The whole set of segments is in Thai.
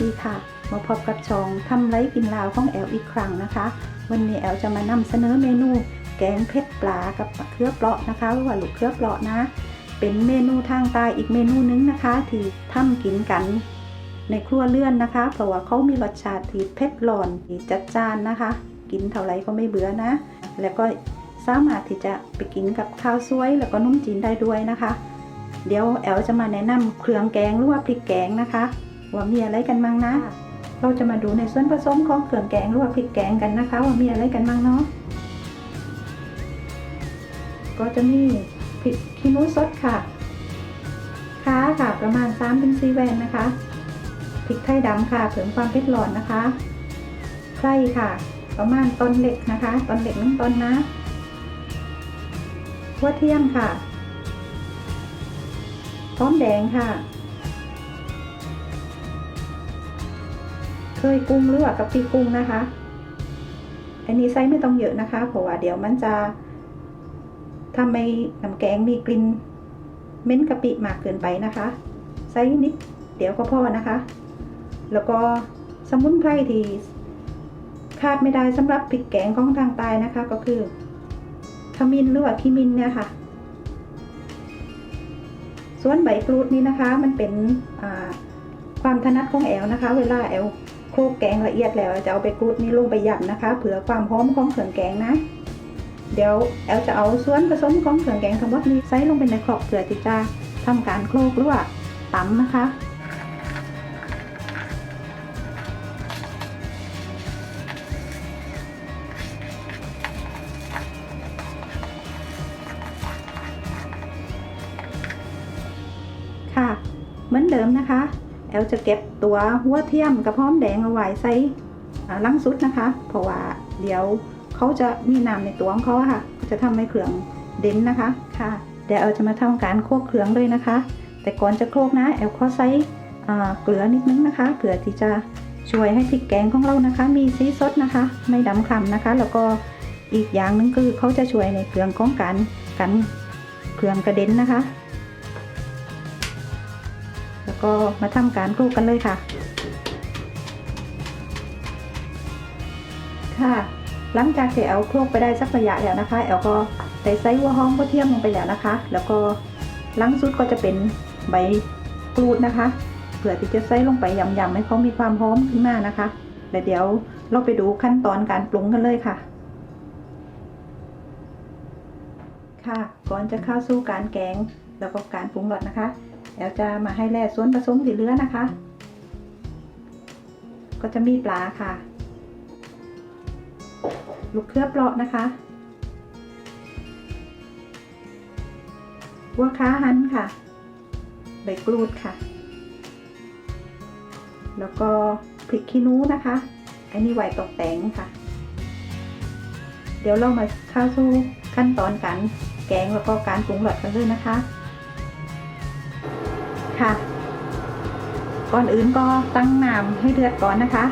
ดีค่ะ มาพบกับช่องทำไรกินลาวของแอลอีกครั้งนะคะ วันนี้แอลจะมานำเสนอเมนูแกงเผ็ดปลากับมะเขือเปราะนะคะหรือว่าลูกเขือเปราะนะ เป็นเมนูทางใต้อีกเมนูนึงนะคะ ที่ทำกินกันในครัวเรือนนะคะ เพราะว่าเขามีรสชาติที่เผ็ดร้อนที่จัดจานนะคะ กินเท่าไรก็ไม่เบื่อนะ แล้วก็สามารถที่จะไปกินกับข้าวสวยแล้วก็นุ่มจีนได้ด้วยนะคะ เดี๋ยวแอลจะมาแนะนำเครื่องแกงหรือว่าพริกแกงนะคะ ว่ามีอะไรกันบ้างนะ เราจะมาดูในส่วนผสมของเครื่องแกงหรือว่าพริกแกงกันนะคะ ว่ามีอะไรกันบ้างเนาะก็จะมีพริกขี้หนูสดค่ะค้าค่ะประมาณ3-4ถึงแวนนะคะพริกไทยดำค่ะเสริมความเผ็ดร้อนนะคะไข่ค่ะ ประมาณต้นเล็กนะคะต้นเล็กน้ำต้นนะหัวเทียมค่ะพร้อมแดงค่ะ เคยกุ้งหรือว่ากะปิกุ้งนะคะ อันนี้ไส้ไม่ต้องเยอะนะคะ เพราะว่าเดี๋ยวมันจะทำให้น้ำแกงมีกลิ่นเม้นกะปิมากเกินไปนะคะไส้นิดเดี๋ยวก็พอนะคะ แล้วก็สมุนไพรที่ขาดไม่ได้สำหรับพริกแกงของทางใต้นะคะ ก็คือขมิ้นหรือว่าขีมินเนี่ยค่ะ ส่วนใบกรูดนี้นะคะ มันเป็นความถนัดของแอลนะคะ เวลาแอล คลุกแกงละเอียดแล้วจะเอาใบกรูดนี้ลงไปยำนะคะ เผื่อความหอมของเครื่องแกงนะ เดี๋ยวแอลจะเอาส่วนผสมของเครื่องแกงทั้งหมดนี้ใส่ลงไปในครกเผื่อที่จะทำการโคลกหรือว่าตำนะคะ ค่ะ เหมือนเดิมนะคะ อลจะเก็บตัวหัวเทียมกับพร้อมแดงเอาไว้ใส่ลังสุดนะคะ เพราะว่าเดี๋ยวเขาจะมีน้ำในตัวของเขาค่ะ จะทำให้เครื่องเด่นนะคะค่ะเดี๋ยวแอลจะมาทำการโคกเครื่องเลยนะคะ แต่ก่อนจะโคกนะแอลขอใส่เกลือนิดนึงนะคะเผื่อที่จะช่วยให้พริกแกงของเรานะคะ มีสีสดนะคะ ไม่ดำคล้ำนะคะ แล้วก็อีกอย่างหนึงคือเขาจะช่วยในเครื่องของการกันเครื่องกระเด็นนะคะ แล้วก็มาทำการคลุกกันเลยค่ะ ค่ะ หลังจากที่แอลคลุกไปได้สักระยะแล้วนะคะ แอลก็ใส่ไส้หัวหอมกระเทียมลงไปแล้วนะคะ แล้วก็หลังสุดก็จะเป็นใบกรูดนะคะเพื่อที่จะใส่ลงไปยำๆให้เขามีความหอมขึ้นมานะคะแล้วเดี๋ยวเราไปดูขั้นตอนการปรุงกันเลยค่ะ ค่ะ ก่อนจะเข้าสู่การแกงแล้วก็การปรุงรสนะคะ เดี๋ยวจะมาให้แล่ส่วนผสมที่เหลือนะคะ ก็จะมีปลาค่ะ ลูกเครือเปราะนะคะวัวค้าหันค่ะ ใบกรูดค่ะ แล้วก็พริกขี้นูนะคะ อันนี้ไหวตกแต่งค่ะ เดี๋ยวเรามาเข้าสู่ขั้นตอนการแกงแล้วก็การปรุงรสกันเลยนะคะ ก่อนอื่นก็ตั้งน้ำให้เดือดก่อนนะคะ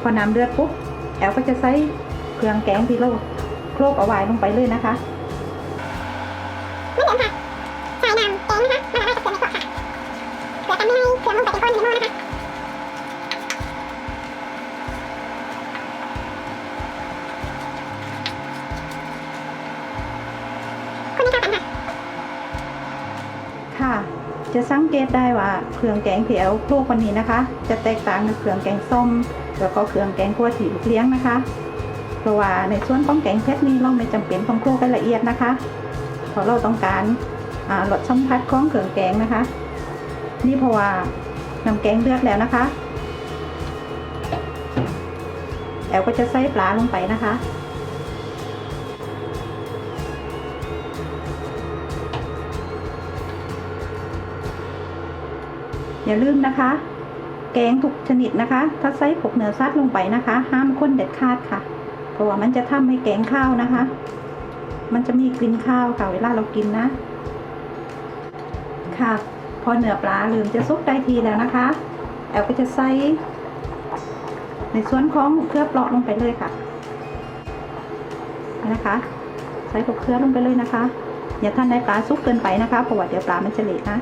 พอน้ำเดือดปุ๊บแอลก็จะใส่เครื่องแกงที่เราโคลกเอาไว้ลงไปเลยนะคะไม่เหมือนค่ะใส่น้ำแกงนะคะมาละลายกับเกลือในขวดค่ะเกลือทำให้เครื่องลงไปเป็นก้อนในหม้อนะคะ ค่ะ จะสังเกตได้ว่าเครื่องแกงที่แอลโคลกวันนี้นะคะ จะแตกต่างจากเครื่องแกงส้ม แล้วก็เครื่องแกงคั่วถี่เลี้ยงนะคะ เพราะว่าในส่วนของแกงเผ็ดนี้เราไม่จำเป็นต้องโคลกให้ละเอียดนะคะเพราะเราต้องการลดสัมผัสของเครื่องแกงนะคะ นี่เพราะว่าน้ำแกงเดือดแล้วนะคะแอลก็จะใส่ปลาลงไปนะคะ อย่าลืมนะคะ แกงทุกชนิดนะคะ ถ้าใส่ผกเนื้อสัตว์ลงไปนะคะ ห้ามข้นเด็ดขาดค่ะ เพราะว่ามันจะทำให้แกงข้าวนะคะ มันจะมีกลิ่นข้าวค่ะเวลาเรากินนะ ค่ะ พอเนื้อปลาลืมจะซุกได้ทีแล้วนะคะ แอลก็จะใส่ในส่วนของเครือเปราะลงไปเลยค่ะนะคะใส่พวกเครือลงไปเลยนะคะ อย่าท่านได้ปลาซุกเกินไปนะคะเพราะว่าเดี๋ยวปลามันจะเละนะ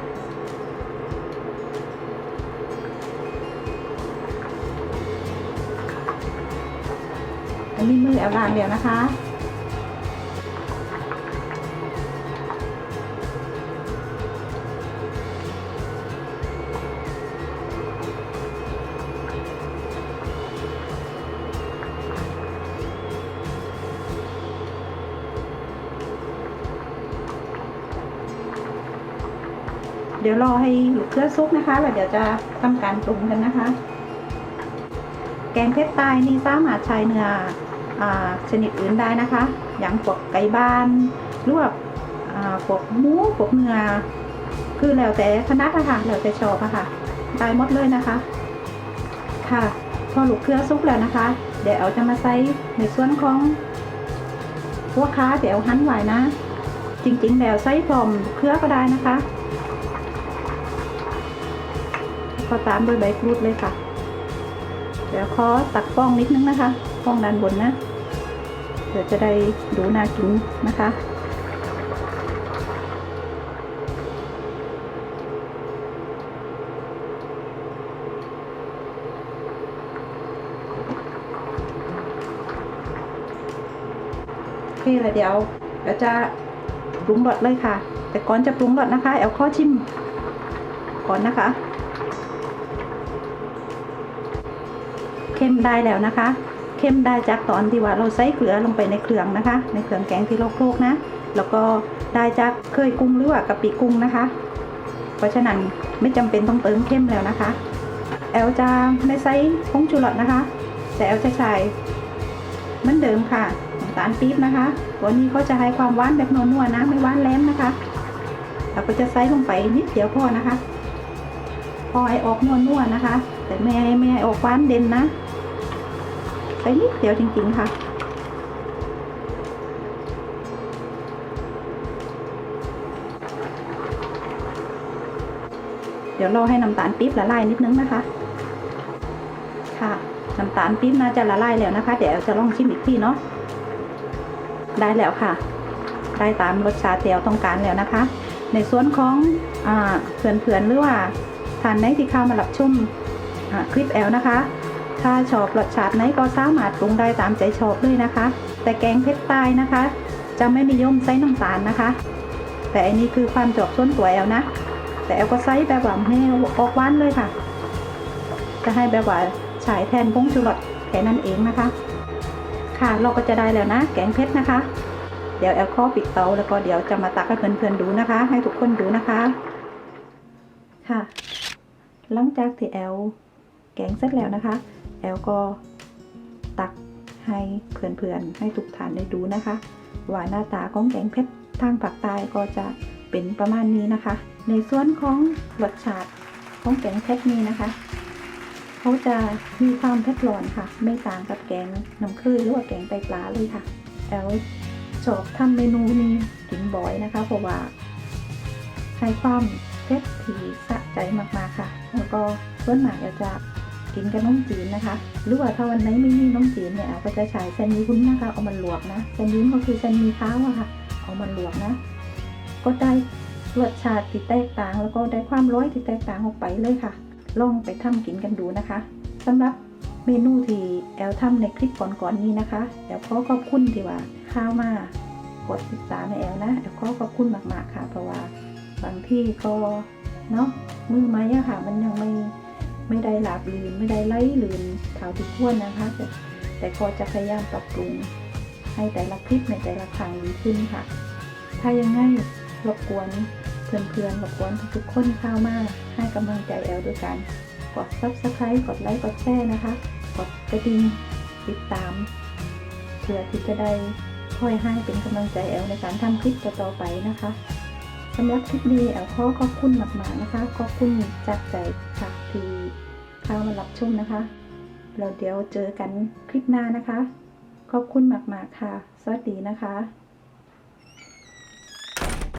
อันนี้มือแอลล้างแล้วนะคะเดี๋ยวรอให้ลูกเกลือซุกนะคะแล้วเดี๋ยวจะทำการปรุงกันนะคะ แกงเพชรใต้นี่สามารถใช้เนื้อ ชนิดอื่นได้นะคะ อย่างพวกไก่บ้านหรือว่าพวกหมูพวกเนื้อคือแล้วแต่คณะอะค่ะแล้วแต่ชอบอะค่ะได้หมดเลยนะคะ ค่ะพอลูกเครือซุกแล้วนะคะ เดี๋ยวเอาจะมาใส่ในส่วนของหัวค้าเดี๋ยวหั่นไว้นะ จริงๆแล้วใส่พร้อมเครือก็ได้นะคะก็ตามด้วยใบกรูดเลยค่ะ เดี๋ยวขอตักป้องนิดนึงนะคะ ป้องด้านบนนะ เดี๋ยวจะได้ดูน่ากินนะคะโอเคแล้วเดี๋ยวเดี๋ยวจะปรุงรสเลยค่ะ แต่ก่อนจะปรุงรสนะคะแอลข้อชิมก่อนนะคะเข้มได้แล้วนะคะ เข้มได้จากตอนที่ว่าเราใส่เกลือลงไปในเครื่องนะคะ ในเครื่องแกงที่เราโคลกนะ แล้วก็ได้จากเคยกุ้งหรือว่ากะปิกุ้งนะคะ เพราะฉะนั้นไม่จำเป็นต้องเติมเข้มแล้วนะคะ แอลจะไม่ใส่ผงชูรสนะคะ แต่แอลจะใช้เหมือนเดิมค่ะน้ำตาลปี๊บนะคะตัวนี้ก็จะให้ความหวานแบบนัวๆนะไม่หวานแหลมนะคะเราก็จะใส่ลงไปนิดเดียวพอนะคะ พอให้ออกนัวๆนะคะ แต่ไม่ให้ไม่ให้ออกหวานเด่นนะ ใส่นิดเดียวจริงๆค่ะ เดี๋ยวเราให้น้ำตาลปี๊บละลายนิดนึงนะคะ ค่ะน้ำตาลปี๊บน่าจะละลายแล้วนะคะ เดี๋ยวจะลองชิมอีกทีเนาะได้แล้วค่ะ ได้ตามรสชาติที่เราต้องการแล้วนะคะ ในส่วนของอเพื่อนๆหรือว่าทานไหนที่เข้ามารับชมอ่าคลิปแอลนะคะ ถ้าชอบรสชาติไหนก็สามารถปรุงได้ตามใจชอบเลยนะคะ แต่แกงเพชรใต้นะคะ จะไม่นิยมใส่น้ำตาลนะคะ แต่อันนี้คือความจอบส่วนตัวแอลนะ แต่แอลก็ใส่แบบว่าไม่ออกหวานเลยค่ะ จะให้แบบว่าฉายแทนผงชูรสแค่นั้นเองนะคะ ค่ะเราก็จะได้แล้วนะ แกงเพชรนะคะ เดี๋ยวแอลข้อปิดเตาแล้วก็เดี๋ยวจะมาตักให้เพื่อนๆดูนะคะ ให้ทุกคนดูนะคะ ค่ะ หลังจากที่แอลแกงเสร็จแล้วนะคะ แอลก็ตักให้เพื่อนๆให้ทุกท่านได้ดูนะคะ ว่าหน้าตาของแกงเพชรทางภาคใต้ก็จะเป็นประมาณนี้นะคะ ในส่วนของรสชาติของแกงเพชรนี้นะคะเขาจะมีความเผ็ดร้อนค่ะ ไม่ต่างกับแกงน้ำคือหรือว่าแกงไตปลาเลยค่ะแอลชอบทำเมนูนี้กินบ่อยนะคะ เพราะว่าให้ความเผ็ดที่สะใจมากๆค่ะ แล้วก็ส่วนมากจะ กินกับน้ำจีนนะคะ หรือว่าถ้าวันไหนไม่มีน้ำจีนเนี่ยก็จะใช้แซนด์วิชวุ้นนะคะ เอามันลวกนะแซนด์วิชก็คือแซนด์วิชเท้าอะค่ะ เอามันลวกนะ ก็ได้รสชาติที่แตกต่างแล้วก็ได้ความร้อยที่แตกต่างออกไปเลยค่ะ ลองไปทำกินกันดูนะคะสำหรับเมนูที่แอลทำในคลิปก่อนๆนี้นะคะแอลขอขอบคุณที่ว่าข้าวมากดติดตามในแอลนะแอลขอขอบคุณมากๆค่ะ เพราะว่าบางที่ก็เนาะมือไม้อะค่ะ มันยังไม่ ไม่ได้หลาบลืนไม่ได้ไล่ลืนเท่าที่ควรนะคะแต่แต่ก็จะพยายามปรับปรุง ให้แต่ละคลิปในแต่ละครั้งดีขึ้นค่ะ ถ้ายังไงรบกวนเพื่อนๆรบกวนทุกๆคนเข้ามาให้กำลังใจแอลด้วยกัน กด subscribe กดไลค์กดแชร์นะคะ กดกระดิ่งติดตามเพื่อที่จะได้ค่อยให้เป็นกำลังใจแอลในการทำคลิปต่อๆไปนะคะ สำหรับคลิปนี้แอลขอขอบคุณมากๆนะคะ ขอบคุณจากใจค่ะที่เข้ามารับชมนะคะ เราเดี๋ยวเจอกันคลิปหน้านะคะ ขอบคุณมากๆค่ะ สวัสดีนะคะ